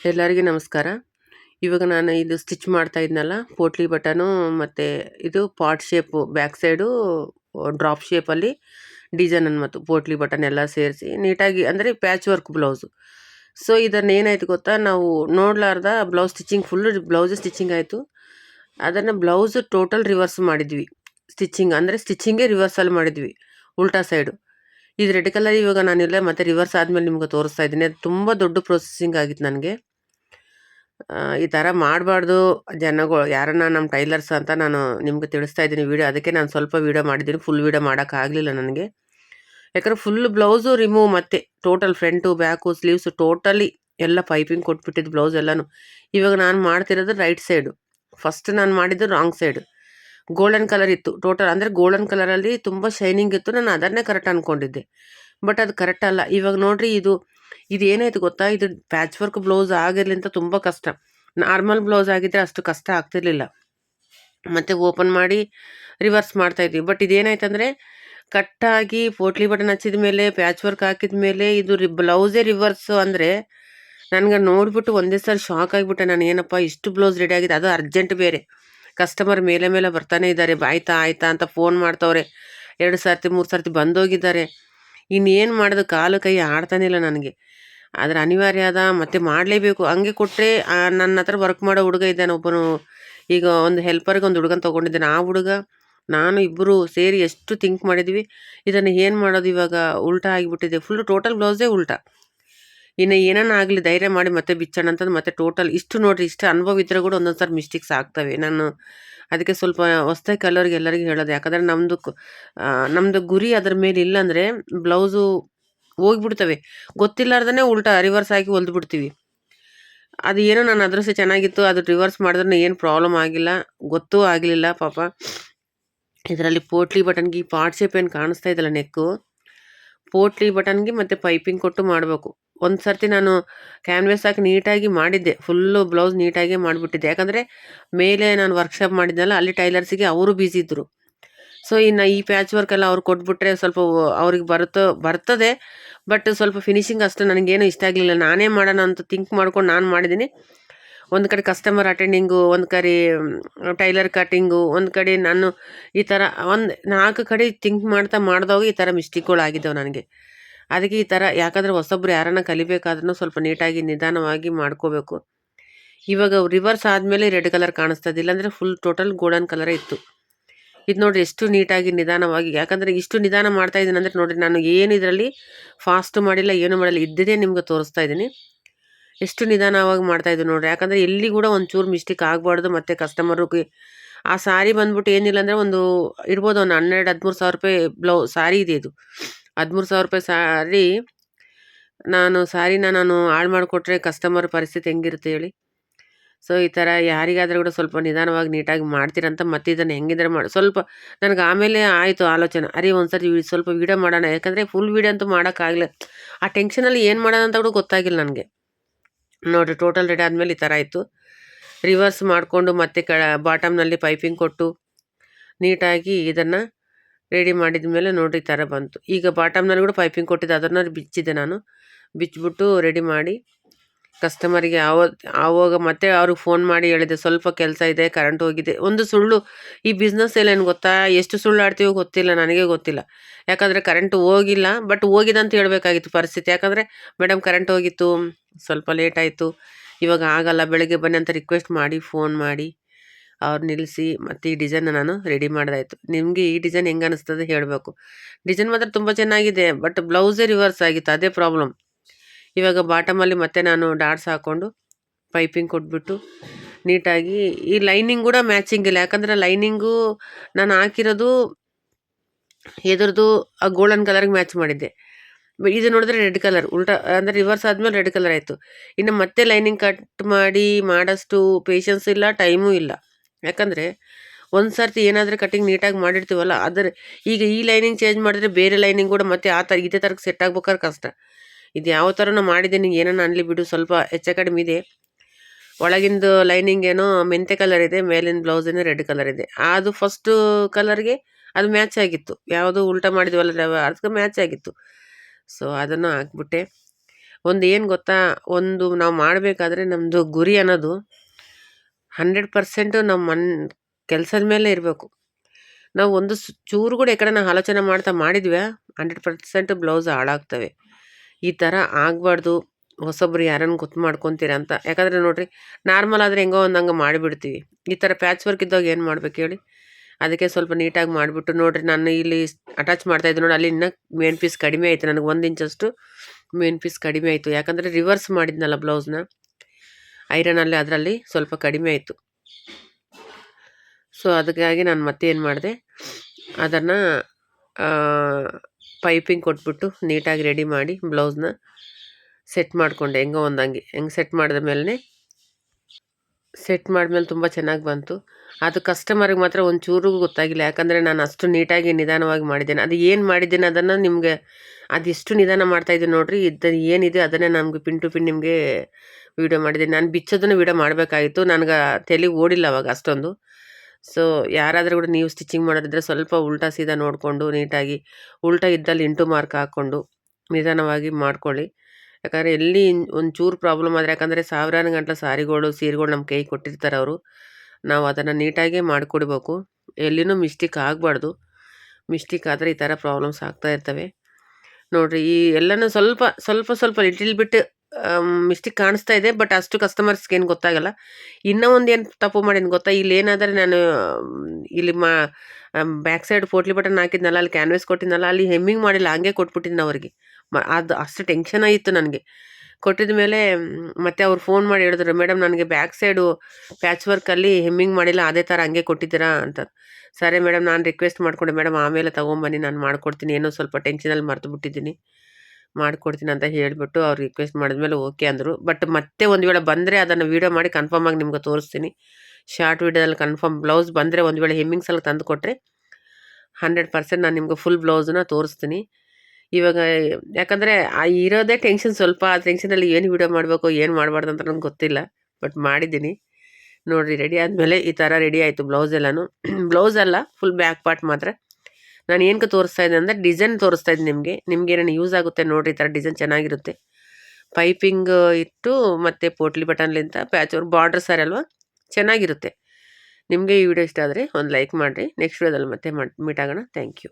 ಎಲ್ಲರಿಗೂ ನಮಸ್ಕಾರ. ಇವಾಗ ನಾನು ಇದು ಸ್ಟಿಚ್ ಮಾಡ್ತಾ ಇದ್ನಲ್ಲ, ಪೋಟ್ಲಿ ಬಟನು ಮತ್ತು ಇದು pot shape, back side, drop ಶೇಪಲ್ಲಿ ಡಿಸೈನ್ ಮತ್ತು ಪೋಟ್ಲಿ ಬಟನ್ ಎಲ್ಲ ಸೇರಿಸಿ ನೀಟಾಗಿ ಅಂದರೆ ಪ್ಯಾಚ್ ವರ್ಕ್ ಬ್ಲೌಸು. ಸೊ, ಇದನ್ನು ಏನಾಯ್ತು ಗೊತ್ತಾ? ನಾವು ನೋಡ್ಲಾರ್ದ blouse stitching, full blouse stitching ಆಯಿತು. ಅದನ್ನು ಬ್ಲೌಸ್ ಟೋಟಲ್ ರಿವರ್ಸ್ ಮಾಡಿದ್ವಿ. ಸ್ಟಿಚಿಂಗ್ ಅಂದರೆ ಸ್ಟಿಚಿಂಗೇ ರಿವರ್ಸಲ್ಲಿ ಮಾಡಿದ್ವಿ, ಉಲ್ಟಾ ಸೈಡು. ಇದು ರೆಡ್ ಕಲರ್ ಇವಾಗ ನಾನಿಲ್ಲ, ಮತ್ತೆ ರಿವರ್ಸ್ ಆದಮೇಲೆ ನಿಮ್ಗೆ ತೋರಿಸ್ತಾ ಇದ್ದೀನಿ. ಅದು ತುಂಬ ದೊಡ್ಡ ಪ್ರೊಸೆಸಿಂಗ್ ಆಗಿತ್ತು ನನಗೆ. ಈ ಥರ ಮಾಡಬಾರ್ದು ಜನಗಳು, ಯಾರನ್ನ ನಮ್ಮ ಟೈಲರ್ಸ್ ಅಂತ ನಾನು ನಿಮ್ಗೆ ತಿಳಿಸ್ತಾ ಇದ್ದೀನಿ ವೀಡಿಯೋ ಅದಕ್ಕೆ ನಾನು ಸ್ವಲ್ಪ ವೀಡಿಯೋ ಮಾಡಿದ್ದೀನಿ ಫುಲ್ ವೀಡಿಯೋ ಮಾಡೋಕ್ಕಾಗಲಿಲ್ಲ ನನಗೆ. ಯಾಕಂದ್ರೆ ಫುಲ್ ಬ್ಲೌಸು ರಿಮೂವ್ ಮತ್ತೆ total front back sleeves totally ಎಲ್ಲ ಪೈಪಿಂಗ್ ಕೊಟ್ಬಿಟ್ಟಿದ್ದು ಬ್ಲೌಸ್ ಎಲ್ಲನೂ. ಇವಾಗ ನಾನು ಮಾಡ್ತಿರೋದು ರೈಟ್ ಸೈಡು ಫಸ್ಟ್ ನಾನು ಮಾಡಿದ್ದು ರಾಂಗ್ ಸೈಡು ಗೋಲ್ಡನ್ ಕಲರ್ ಇತ್ತು ಟೋಟಲ್ ಅಂದರೆ ಗೋಲ್ಡನ್ ಕಲರಲ್ಲಿ ತುಂಬ ಶೈನಿಂಗ್ ಇತ್ತು, ನಾನು ಅದನ್ನೇ ಕರೆಕ್ಟ್ ಅಂದ್ಕೊಂಡಿದ್ದೆ ಬಟ್ ಅದು ಕರೆಕ್ಟ್ ಅಲ್ಲ. ಇವಾಗ ನೋಡಿರಿ ಇದು ಇದು ಏನಾಯ್ತು ಗೊತ್ತಾ? ಇದು ಪ್ಯಾಚ್ ವರ್ಕ್ ಬ್ಲೌಸ್ ಆಗಿರ್ಲಿ ಅಂತ ತುಂಬ ಕಷ್ಟ. ನಾರ್ಮಲ್ ಬ್ಲೌಸ್ ಆಗಿದ್ರೆ ಅಷ್ಟು ಕಷ್ಟ ಆಗ್ತಿರ್ಲಿಲ್ಲ. ಮತ್ತೆ ಓಪನ್ ಮಾಡಿ ರಿವರ್ಸ್ ಮಾಡ್ತಾ ಇದ್ವಿ. ಬಟ್ ಇದೇನಾಯ್ತಂದರೆ ಕಟ್ಟಾಗಿ ಪೋಟ್ಲಿ ಬಟನ್ ಹಚ್ಚಿದ ಮೇಲೆ ಪ್ಯಾಚ್ ವರ್ಕ್ ಹಾಕಿದ ಮೇಲೆ, ಇದು ರಿ ಬ್ಲೌಸೇ ರಿವರ್ಸು ಅಂದರೆ ನನಗೆ ನೋಡಿಬಿಟ್ಟು ಒಂದೇ ಸಲ ಶಾಕ್ ಆಗಿಬಿಟ್ಟೆ. ನಾನು ಏನಪ್ಪ, ಇಷ್ಟು ಬ್ಲೌಸ್ ರೆಡಿ ಆಗಿದೆ ಅದು ಅರ್ಜೆಂಟ್ ಬೇರೆ. ಕಸ್ಟಮರ್ ಮೇಲೆ ಮೇಲೆ ಬರ್ತಾನೆ ಇದ್ದಾರೆ. ಆಯ್ತಾ ಆಯ್ತಾ ಅಂತ ಫೋನ್ ಮಾಡ್ತವ್ರೆ. ಎರಡು ಸರ್ತಿ, ಮೂರು ಸರ್ತಿ ಬಂದೋಗಿದ್ದಾರೆ. ಇನ್ನೇನು ಮಾಡೋದು ಕಾಲು ಕೈ ಆಡ್ತಾನೆ ಇಲ್ಲ ನನಗೆ. ಆದರೆ ಅನಿವಾರ್ಯ ಅದ, ಮತ್ತೆ ಮಾಡಲೇಬೇಕು. ಹಂಗೆ ಕೊಟ್ಟರೆ ನನ್ನ ಹತ್ರ ವರ್ಕ್ ಮಾಡೋ ಹುಡುಗ ಇದ್ದಾನೆ ಒಬ್ಬನು. ಈಗ ಒಂದು ಹೆಲ್ಪರ್ಗೆ ಒಂದು ಹುಡುಗನ ತೊಗೊಂಡಿದ್ದಾನೆ ಆ ಹುಡುಗ, ನಾನು ಇಬ್ಬರು ಸೇರಿ ಎಷ್ಟು ಥಿಂಕ್ ಮಾಡಿದ್ವಿ. ಇದನ್ನು ಏನು ಮಾಡೋದು ಇವಾಗ? ಉಲ್ಟಾ ಆಗಿಬಿಟ್ಟಿದೆ. ಫುಲ್ ಟೋಟಲ್ ಬ್ಲೌಸೇ ಉಲ್ಟಾ. ಇನ್ನು ಏನಾನ ಆಗಲಿ ಧೈರ್ಯ ಮಾಡಿ ಮತ್ತೆ ಬಿಚ್ಚೋಣ ಅಂತಂದು ಮತ್ತೆ ಟೋಟಲ್ ಇಷ್ಟು ನೋಡಿರಿ, ಇಷ್ಟು ಅನುಭವ ಇದ್ದರೆ ಕೂಡ ಒಂದೊಂದು ಸಾರಿ ಮಿಸ್ಟೇಕ್ಸ್ ಆಗ್ತವೆ. ನಾನು ಅದಕ್ಕೆ ಸ್ವಲ್ಪ ಹೊಸ್ದಾಗಿ ಕಲೋರಿಗೆ ಎಲ್ಲರಿಗೂ ಹೇಳೋದು, ಯಾಕಂದರೆ ನಮ್ಮದು ನಮ್ಮದು ಗುರಿ ಅದ್ರ ಮೇಲೆ ಇಲ್ಲಾಂದರೆ ಬ್ಲೌಸು ಹೋಗ್ಬಿಡ್ತವೆ. ಗೊತ್ತಿಲ್ಲಾರ್ದೇ ಉಲ್ಟಾ ರಿವರ್ಸ್ ಆಗಿ ಹೊಲ್ದು ಬಿಡ್ತೀವಿ. ಅದು ಏನೋ ನನ್ನ ಅದೃಷ್ಟ ಚೆನ್ನಾಗಿತ್ತು, ಅದು ರಿವರ್ಸ್ ಮಾಡಿದ್ರೆ ಏನು ಪ್ರಾಬ್ಲಮ್ ಆಗಿಲ್ಲ, ಗೊತ್ತೂ ಆಗಲಿಲ್ಲ ಪಾಪ. ಇದರಲ್ಲಿ ಪೋಟ್ಲಿ ಬಟನ್ಗೆ ಪಾರ್ಟ್ ಶೇಪ್ ಏನು ಕಾಣಿಸ್ತಾ ಇದ್ದಲ್ಲ ನೆಕ್ಕು ಪೋಟ್ಲಿ ಬಟನ್ಗೆ ಮತ್ತು ಪೈಪಿಂಗ್ ಕೊಟ್ಟು ಮಾಡಬೇಕು. ಒಂದು ಸರ್ತಿ ನಾನು ಕ್ಯಾನ್ವೇಸ್ ಹಾಕಿ ನೀಟಾಗಿ ಮಾಡಿದ್ದೆ. ಫುಲ್ಲು ಬ್ಲೌಸ್ ನೀಟಾಗಿ ಮಾಡಿಬಿಟ್ಟಿದ್ದೆ. ಯಾಕಂದರೆ ಮೇಲೆ ನಾನು ವರ್ಕ್ಶಾಪ್ ಮಾಡಿದ್ನಲ್ಲ, ಅಲ್ಲಿ ಟೈಲರ್ಸಿಗೆ ಅವರು ಬ್ಯುಸಿ ಇದ್ದರು ಸೊ ಇನ್ನು ಈ ಪ್ಯಾಚ್ ವರ್ಕ್ ಎಲ್ಲ ಅವ್ರು ಕೊಟ್ಬಿಟ್ರೆ ಸ್ವಲ್ಪ ಅವ್ರಿಗೆ ಬರುತ್ತೋ, ಬರ್ತದೆ. ಬಟ್ ಸ್ವಲ್ಪ ಫಿನಿಶಿಂಗ್ ಅಷ್ಟು ನನಗೇನು ಇಷ್ಟ ಆಗಲಿಲ್ಲ. ನಾನೇ ಮಾಡೋಣ ಅಂತ ಥಿಂಕ್ ಮಾಡ್ಕೊಂಡು ನಾನು ಮಾಡಿದ್ದೀನಿ. ಒಂದು ಕಡೆ ಕಸ್ಟಮರ್ ಅಟೆಂಡಿಂಗು ಒಂದು ಕಡೆ ಟೈಲರ್ ಕಟ್ಟಿಂಗು ಒಂದು ಕಡೆ ನಾನು ಈ ಥರ ಒಂದು ನಾಲ್ಕು ಕಡೆ ಥಿಂಕ್ ಮಾಡ್ತಾ ಮಾಡಿದಾಗ ಈ ಥರ ಮಿಸ್ಟೇಕ್ಗಳು ಆಗಿದ್ದವು ನನಗೆ. ಅದಕ್ಕೆ ಈ ಥರ ಯಾಕಂದರೆ ಹೊಸೊಬ್ರು ಯಾರನ್ನ ಕಲಿಬೇಕಾದ್ರೂ ಸ್ವಲ್ಪ ನೀಟಾಗಿ ನಿಧಾನವಾಗಿ ಮಾಡ್ಕೋಬೇಕು. ಇವಾಗ ರಿವರ್ಸ್ ಆದಮೇಲೆ ರೆಡ್ ಕಲರ್ ಕಾಣಿಸ್ತದೆ, ಇಲ್ಲಾಂದರೆ ಫುಲ್ ಟೋಟಲ್ ಗೋಲ್ಡನ್ ಕಲರೇ ಇತ್ತು. ಇದು ನೋಡಿರಿ ಎಷ್ಟು ನೀಟಾಗಿ ನಿಧಾನವಾಗಿ, ಯಾಕಂದರೆ ಇಷ್ಟು ನಿಧಾನ ಮಾಡ್ತಾ ಇದ್ದೀನಿ ಅಂದರೆ ನೋಡಿರಿ ನಾನು ಏನು ಇದರಲ್ಲಿ ಫಾಸ್ಟ್ ಮಾಡಿಲ್ಲ, ಏನು ಮಾಡಿಲ್ಲ, ಇದ್ದಿದ್ದೇ ನಿಮ್ಗೆ ತೋರಿಸ್ತಾ ಇದ್ದೀನಿ. ಎಷ್ಟು ನಿಧಾನವಾಗಿ ಮಾಡ್ತಾ ಇದ್ದೀನಿ ನೋಡಿರಿ, ಯಾಕಂದರೆ ಎಲ್ಲಿ ಕೂಡ ಒಂಚೂರು ಮಿಸ್ಟೇಕ್ ಆಗಬಾರ್ದು, ಮತ್ತು ಕಸ್ಟಮರ್ಗೆ ಆ ಸಾರಿ ಬಂದ್ಬಿಟ್ಟು ಏನಿಲ್ಲ ಅಂದರೆ ಒಂದು ಇರ್ಬೋದು ಒಂದು ಹನ್ನೆರಡು ಹದಿಮೂರು ಸಾವಿರ ರೂಪಾಯಿ ಬ್ಲೌ ಸಾರಿ ಇದೆ ಇದು. ಹದಿಮೂರು ಸಾವಿರ ರೂಪಾಯಿ ಸಾರಿ ನಾನು ಸಾರಿನ ನಾನು ಹಾಳು ಮಾಡಿಕೊಟ್ರೆ ಕಸ್ಟಮರ್ ಪರಿಸ್ಥಿತಿ ಹೆಂಗಿರುತ್ತೆ ಹೇಳಿ. ಸೊ ಈ ಥರ ಯಾರಿಗಾದರೂ ಕೂಡ ಸ್ವಲ್ಪ ನಿಧಾನವಾಗಿ ನೀಟಾಗಿ ಮಾಡ್ತೀರಂತ ಮತ್ತೆ ಇದನ್ನು ಹೆಂಗಿದ್ರೆ ಮಾಡಿ, ಸ್ವಲ್ಪ ನನಗೆ ಆಮೇಲೆ ಆಯಿತು ಆಲೋಚನೆ. ಅರಿ ಒಂದು ಸರಿ ಸ್ವಲ್ಪ ವೀಡಿಯೋ ಮಾಡೋಣ. ಯಾಕಂದರೆ ಫುಲ್ ವೀಡಿಯೋ ಅಂತೂ ಮಾಡೋಕ್ಕಾಗಲ್ಲ ಆ ಟೆನ್ಷನಲ್ಲಿ ಏನು ಮಾಡೋಣ ಅಂತ ಕೂಡ ಗೊತ್ತಾಗಿಲ್ಲ ನನಗೆ. ನೋಡಿರಿ ಟೋಟಲ್ ರೆಡಿ ಆದಮೇಲೆ ಈ ಥರ ಆಯಿತು. ರಿವರ್ಸ್ ಮಾಡಿಕೊಂಡು ಮತ್ತೆ ಕ ಬಾಟಮ್ನಲ್ಲಿ ಪೈಪಿಂಗ್ ಕೊಟ್ಟು ನೀಟಾಗಿ ಇದನ್ನು ರೆಡಿ ಮಾಡಿದ ಮೇಲೆ ನೋಡಿ ಥರ ಬಂತು. ಈಗ ಬಾಟಮ್ನಲ್ಲಿ ಕೂಡ ಪೈಪಿಂಗ್ ಕೊಟ್ಟಿದ್ದೆ. ಅದನ್ನ ಬಿಚ್ಚಿದೆ ನಾನು. ಬಿಚ್ಚಿಬಿಟ್ಟು ರೆಡಿ ಮಾಡಿ ಕಸ್ಟಮರಿಗೆ ಆವ, ಆವಾಗ ಮತ್ತೆ ಅವ್ರಿಗೆ ಫೋನ್ ಮಾಡಿ ಹೇಳಿದೆ, ಸ್ವಲ್ಪ ಕೆಲಸ ಇದೆ ಕರೆಂಟ್ ಹೋಗಿದೆ. ಒಂದು ಸುಳ್ಳು, ಈ ಬಿಸ್ನೆಸ್ ಎಲ್ಲ ಏನು ಗೊತ್ತಾ? ಎಷ್ಟು ಸುಳ್ಳು ಆಡ್ತೀವೋ ಗೊತ್ತಿಲ್ಲ, ನನಗೆ ಗೊತ್ತಿಲ್ಲ. ಯಾಕಂದರೆ ಕರೆಂಟ್ ಹೋಗಿಲ್ಲ ಬಟ್ ಹೋಗಿದೆ ಅಂತ ಹೇಳಬೇಕಾಗಿತ್ತು ಪರಿಸ್ಥಿತಿ. ಯಾಕಂದರೆ ಮೇಡಮ್ ಕರೆಂಟ್ ಹೋಗಿತ್ತು, ಸ್ವಲ್ಪ ಲೇಟ್ ಆಯಿತು, ಇವಾಗ ಆಗಲ್ಲ, ಬೆಳಗ್ಗೆ ಬನ್ನಿ ಅಂತ ರಿಕ್ವೆಸ್ಟ್ ಮಾಡಿ ಫೋನ್ ಮಾಡಿ. ಅವ್ರು ನಿಲ್ಲಿಸಿ ಮತ್ತು ಈ ಡಿಸೈನ್ ನಾನು ರೆಡಿ ಮಾಡೋದಾಯಿತು. ನಿಮಗೆ ಈ ಡಿಸೈನ್ ಹೆಂಗೆ ಅನಿಸ್ತದೆ ಹೇಳಬೇಕು. ಡಿಸೈನ್ ಮಾತ್ರ ತುಂಬ ಚೆನ್ನಾಗಿದೆ ಬಟ್ ಬ್ಲೌಸೇ ರಿವರ್ಸ್ ಆಗಿತ್ತು, ಅದೇ ಪ್ರಾಬ್ಲಮ್ ಇವಾಗ ಬಾಟಮಲ್ಲಿ ಮತ್ತೆ ನಾನು ಡಾಟ್ಸ್ ಹಾಕ್ಕೊಂಡು ಪೈಪಿಂಗ್ ಕೊಟ್ಬಿಟ್ಟು ನೀಟಾಗಿ ಈ ಲೈನಿಂಗ್ ಕೂಡ ಮ್ಯಾಚಿಂಗ್ ಇಲ್ಲ. ಯಾಕಂದರೆ ಲೈನಿಂಗು ನಾನು ಹಾಕಿರೋದು ಎದುರ್ದು ಆ ಗೋಲ್ಡನ್ ಕಲರ್ಗೆ ಮ್ಯಾಚ್ ಮಾಡಿದ್ದೆ. ಇದು ನೋಡಿದ್ರೆ ರೆಡ್ ಕಲರ್ ಉಲ್ಟಾ ಅಂದರೆ ರಿವರ್ಸ್ ಆದಮೇಲೆ ರೆಡ್ ಕಲರ್ ಆಯಿತು. ಇನ್ನು ಮತ್ತೆ ಲೈನಿಂಗ್ ಕಟ್ ಮಾಡಿ, ಮಾಡೋಷ್ಟು ಪೇಷನ್ಸ್ ಇಲ್ಲ ಟೈಮೂ ಇಲ್ಲ. ಯಾಕಂದರೆ ಒಂದು ಸರ್ತಿ ಏನಾದರೂ ಕಟಿಂಗ್ ನೀಟಾಗಿ ಮಾಡಿರ್ತೀವಲ್ಲ, ಅದರ ಈಗ ಈ ಲೈನಿಂಗ್ ಚೇಂಜ್ ಮಾಡಿದ್ರೆ ಬೇರೆ ಲೈನಿಂಗ್ ಕೂಡ ಮತ್ತೆ ಆ ಥರ ಇದೇ ಥರಕ್ಕೆ ಸೆಟ್ ಆಗ್ಬೇಕಾದ್ರೆ ಕಷ್ಟ. ಇದು ಯಾವ ಥರನೂ ಮಾಡಿದ್ದೀನಿ ಏನನ್ನ ಅನ್ಲಿ ಬಿಡು, ಸ್ವಲ್ಪ ಹೆಚ್ಚು ಕಡಿಮೆ ಇದೆ. ಒಳಗಿಂದು ಲೈನಿಂಗ್ ಏನೋ ಮೆಂತೆ ಕಲರ್ ಇದೆ, ಮೇಲಿನ ಬ್ಲೌಸ್ ಏನೋ ರೆಡ್ ಕಲರ್ ಇದೆ. ಅದು ಫಸ್ಟು ಕಲರ್ಗೆ ಅದು ಮ್ಯಾಚ್ ಆಗಿತ್ತು. ಯಾವುದು ಉಲ್ಟಾ ಮಾಡಿದ್ವಲ್ಲ ಅದಕ್ಕೆ ಮ್ಯಾಚ್ ಆಗಿತ್ತು. ಸೊ ಅದನ್ನು ಹಾಕ್ಬಿಟ್ಟೆ. ಒಂದು ಏನು ಗೊತ್ತಾ, ಒಂದು ನಾವು ಮಾಡಬೇಕಾದ್ರೆ ನಮ್ಮದು ಗುರಿ ಅನ್ನೋದು ಹಂಡ್ರೆಡ್ ಪರ್ಸೆಂಟು ನಮ್ಮ ಮನ್, ಕೆಲಸದ ಮೇಲೆ ಇರಬೇಕು. ನಾವು ಒಂದು ಚೂರು ಕೂಡ ಈ ನಾವು ಆಲೋಚನೆ ಮಾಡ್ತಾ ಮಾಡಿದ್ವಿ, ಹಂಡ್ರೆಡ್ ಪರ್ಸೆಂಟ್ ಬ್ಲೌಸ್ ಹಾಳಾಗ್ತವೆ. ಈ ಥರ ಆಗಬಾರ್ದು, ಹೊಸೊಬ್ರು ಯಾರನ್ನು ಗೊತ್ತು ಮಾಡ್ಕೊತೀರ ಅಂತ. ಯಾಕಂದರೆ ನೋಡಿರಿ, ನಾರ್ಮಲ್ ಆದರೆ ಹೆಂಗೋ ಒಂದು ಮಾಡಿಬಿಡ್ತೀವಿ. ಈ ಥರ ಪ್ಯಾಚ್ ವರ್ಕ್ ಇದ್ದಾಗ ಏನು ಮಾಡ್ಬೇಕು ಹೇಳಿ? ಅದಕ್ಕೆ ಸ್ವಲ್ಪ ನೀಟಾಗಿ ಮಾಡಿಬಿಟ್ಟು, ನೋಡಿರಿ ನಾನು ಇಲ್ಲಿ ಅಟ್ಯಾಚ್ ಮಾಡ್ತಾ ಮಾಡ್ತಾಯಿದ್ದೆ ನೋಡಿ, ಅಲ್ಲಿ ಇನ್ನೂ ಮೇನ್ ಪೀಸ್ ಕಡಿಮೆ ಆಯಿತು. ನನಗೆ ಒಂದು ಇಂಚಷ್ಟು ಮೇನ್ ಪೀಸ್ ಕಡಿಮೆ ಆಯಿತು. ಯಾಕಂದರೆ ರಿವರ್ಸ್ ಮಾಡಿದ್ನಲ್ಲ ಬ್ಲೌಸ್ನ. ಐರನಲ್ಲಿ ಅದರಲ್ಲಿ ಸ್ವಲ್ಪ ಕಡಿಮೆ ಆಯಿತು. ಸೊ ಅದಕ್ಕಾಗಿ ನಾನು ಮತ್ತೆ ಏನು ಮಾಡಿದೆ, ಅದನ್ನು ಪೈಪಿಂಗ್ ಕೊಟ್ಬಿಟ್ಟು ನೀಟಾಗಿ ರೆಡಿ ಮಾಡಿ ಬ್ಲೌಸ್ನ ಸೆಟ್ ಮಾಡಿಕೊಂಡೆ. ಹೆಂಗೋ ಒಂದಂಗೆ. ಹೆಂಗೆ ಸೆಟ್ ಮಾಡಿದ ಮೇಲೆ ಸೆಟ್ ಮಾಡಿದ್ಮೇಲೆ ತುಂಬ ಚೆನ್ನಾಗಿ ಬಂತು. ಅದು ಕಸ್ಟಮರಿಗೆ ಮಾತ್ರ ಒಂಚೂರಿಗೂ ಗೊತ್ತಾಗಿಲ್ಲ. ಯಾಕಂದರೆ ನಾನು ಅಷ್ಟು ನೀಟಾಗಿ ನಿಧಾನವಾಗಿ ಮಾಡಿದ್ದೇನೆ. ಅದು ಏನು ಮಾಡಿದ್ದೇನೆ ಅದನ್ನು ನಿಮಗೆ, ಅದೆಷ್ಟು ನಿಧಾನ ಮಾಡ್ತಾಯಿದ್ದೀನಿ ನೋಡಿರಿ. ಇದ್ದ ಏನಿದೆ ಅದನ್ನೇ ನಮಗೆ ಪಿನ್ ಟು ಪಿನ್ ನಿಮಗೆ ವೀಡಿಯೋ ಮಾಡಿದೆ. ನಾನು ಬಿಚ್ಚೋದನ್ನು ವೀಡಿಯೋ ಮಾಡಬೇಕಾಗಿತ್ತು. ನನಗೆ ತಲೆಗೆ ಓಡಿಲ್ಲ ಅವಾಗ ಅಷ್ಟೊಂದು. ಸೊ ಯಾರಾದರೂ ಕೂಡ ನೀವು ಸ್ಟಿಚಿಂಗ್ ಮಾಡೋದಿದ್ರೆ ಸ್ವಲ್ಪ ಉಲ್ಟಾ ಸೀದಾ ನೋಡಿಕೊಂಡು, ನೀಟಾಗಿ ಉಲ್ಟಾ ಇದ್ದಲ್ಲಿ ಇಂಟು ಮಾರ್ಕ್ ಹಾಕ್ಕೊಂಡು ನಿಧಾನವಾಗಿ ಮಾಡ್ಕೊಳ್ಳಿ. ಯಾಕಂದರೆ ಎಲ್ಲಿ ಚೂರು ಪ್ರಾಬ್ಲಮ್ ಆದರೆ, ಯಾಕಂದರೆ ಸಾವಿರಾರು ಗಂಟಲ ಸಾರಿಗಳು, ಸೀರೆಗಳು ನಮ್ಮ ಕೈ ಕೊಟ್ಟಿರ್ತಾರೆ ಅವರು. ನಾವು ಅದನ್ನು ನೀಟಾಗೇ ಮಾಡಿಕೊಡ್ಬೇಕು. ಎಲ್ಲಿನೂ ಮಿಸ್ಟೇಕ್ ಆಗಬಾರ್ದು. ಮಿಸ್ಟೇಕ್ ಆದರೆ ಈ ಥರ ಪ್ರಾಬ್ಲಮ್ಸ್ ಆಗ್ತಾ ಇರ್ತವೆ. ನೋಡಿರಿ, ಈ ಎಲ್ಲನೂ ಸ್ವಲ್ಪ ಸ್ವಲ್ಪ ಸ್ವಲ್ಪ ಲಿಟಿಲ್ ಬಿಟ್ಟು ಮಿಸ್ಟೇಕ್ ಕಾಣಿಸ್ತಾ ಇದೆ, ಬಟ್ ಅಷ್ಟು ಕಸ್ಟಮರ್ಸ್ಗೆ ಏನು ಗೊತ್ತಾಗಲ್ಲ. ಇನ್ನೂ ಒಂದು ಏನು ತಪ್ಪು ಮಾಡೀನಿ ಗೊತ್ತಾ? ಇಲ್ಲಿ ಏನಾದರೆ ನಾನು ಇಲ್ಲಿ ಮಾ ಬ್ಯಾಕ್ ಸೈಡ್ ಪೋಟ್ಲಿ ಬಟನ್ ಹಾಕಿದ್ನಲ್ಲ, ಅಲ್ಲಿ ಕ್ಯಾನ್ವಸ್ ಕೊಟ್ಟಿದ್ನಲ್ಲ, ಅಲ್ಲಿ ಹೆಮ್ಮಿಂಗ್ ಮಾಡಿಲ್ಲ, ಹಂಗೆ ಕೊಟ್ಬಿಟ್ಟಿದ್ನ ಅವ್ರಿಗೆ. ಮ, ಅದು ಅಷ್ಟು ಟೆನ್ಷನ್ ಆಯಿತು ನನಗೆ. ಕೊಟ್ಟಿದ ಮೇಲೆ ಮತ್ತೆ ಅವ್ರು ಫೋನ್ ಮಾಡಿ ಹೇಳಿದ್ರು ಮೇಡಮ್ ನನಗೆ ಬ್ಯಾಕ್ ಸೈಡು ಪ್ಯಾಚ್ ವರ್ಕಲ್ಲಿ ಹೆಮ್ಮಿಂಗ್ ಮಾಡಿಲ್ಲ, ಅದೇ ಥರ ಹಂಗೆ ಕೊಟ್ಟಿದ್ದೀರಾ? ಅಂತ. ಸರಿ ಮೇಡಮ್ ನಾನು ರಿಕ್ವೆಸ್ಟ್ ಮಾಡಿಕೊಂಡೆ ಮೇಡಮ್ ಆಮೇಲೆ ತೊಗೊಂಬನ್ನಿ, ನಾನು ಮಾಡ್ಕೊಡ್ತೀನಿ, ಏನೋ ಸ್ವಲ್ಪ ಟೆನ್ಷನಲ್ಲಿ ಮರೆತು ಬಿಟ್ಟಿದ್ದೀನಿ ಮಾಡಿಕೊಡ್ತೀನಿ ಅಂತ ಹೇಳಿಬಿಟ್ಟು ಅವ್ರು ರಿಕ್ವೆಸ್ಟ್ ಮಾಡಿದ್ಮೇಲೆ ಓಕೆ ಅಂದರು. ಬಟ್ ಮತ್ತೆ ಒಂದು ವೇಳೆ ಬಂದರೆ ಅದನ್ನು ವೀಡಿಯೋ ಮಾಡಿ ಕನ್ಫರ್ಮ್ ಆಗಿ ನಿಮ್ಗೆ ತೋರಿಸ್ತೀನಿ. ಶಾರ್ಟ್ ವೀಡಿಯೋದಲ್ಲಿ ಕನ್ಫರ್ಮ್ ಬ್ಲೌಸ್ ಬಂದರೆ ಒಂದು ವೇಳೆ ಹೆಮ್ಮಿಂಗ್ಸಲ್ಲಿ ತಂದು ಕೊಟ್ಟರೆ ಹಂಡ್ರೆಡ್ ಪರ್ಸೆಂಟ್ ನಾನು ನಿಮ್ಗೆ ಫುಲ್ ಬ್ಲೌಸನ್ನ ತೋರಿಸ್ತೀನಿ. ಇವಾಗ ಯಾಕಂದರೆ ಆ ಇರೋದೇ ಟೆನ್ಷನ್ ಸ್ವಲ್ಪ. ಆ ಟೆನ್ಷನಲ್ಲಿ ಏನು ವೀಡಿಯೋ ಮಾಡಬೇಕು, ಏನು ಮಾಡಬಾರ್ದು ಅಂತ ನನಗೆ ಗೊತ್ತಿಲ್ಲ. ಬಟ್ ಮಾಡಿದ್ದೀನಿ. ನೋಡಿರಿ ರೆಡಿ ಆದಮೇಲೆ ಈ ಥರ ರೆಡಿ ಆಯಿತು ಬ್ಲೌಸ್ ಎಲ್ಲನೂ. ಬ್ಲೌಸ್ ಅಲ್ಲ ಫುಲ್ ಬ್ಯಾಕ್ ಪಾರ್ಟ್ ಮಾತ್ರ. ನಾನು ಏನಕ್ಕೆ ತೋರಿಸ್ತಾ ಇದ್ದೆ ಅಂದರೆ ಡಿಸೈನ್ ತೋರಿಸ್ತಾ ಇದ್ದೀನಿ ನಿಮಗೆ. ನಿಮ್ಗೆ ಏನೇನು ಯೂಸ್ ಆಗುತ್ತೆ ನೋಡಿರಿ ಈ ಥರ ಡಿಸೈನ್ ಚೆನ್ನಾಗಿರುತ್ತೆ. ಪೈಪಿಂಗ್ ಇಟ್ಟು ಮತ್ತು ಪೋಟ್ಲಿ ಬಟನ್ಲಿಂದ ಪ್ಯಾಚ್ ಬಾರ್ಡ್ರ್ ಸ್ಯಾರಿ ಅಲ್ವಾ? ಚೆನ್ನಾಗಿರುತ್ತೆ. ನಿಮಗೆ ಈ ವಿಡಿಯೋ ಇಷ್ಟ ಆದರೆ ಒಂದು ಲೈಕ್ ಮಾಡಿರಿ. ನೆಕ್ಸ್ಟ್ ವಿಡಿಯೋದಲ್ಲಿ ಮತ್ತೆ ಮೀಟ್ ಆಗೋಣ. Thank you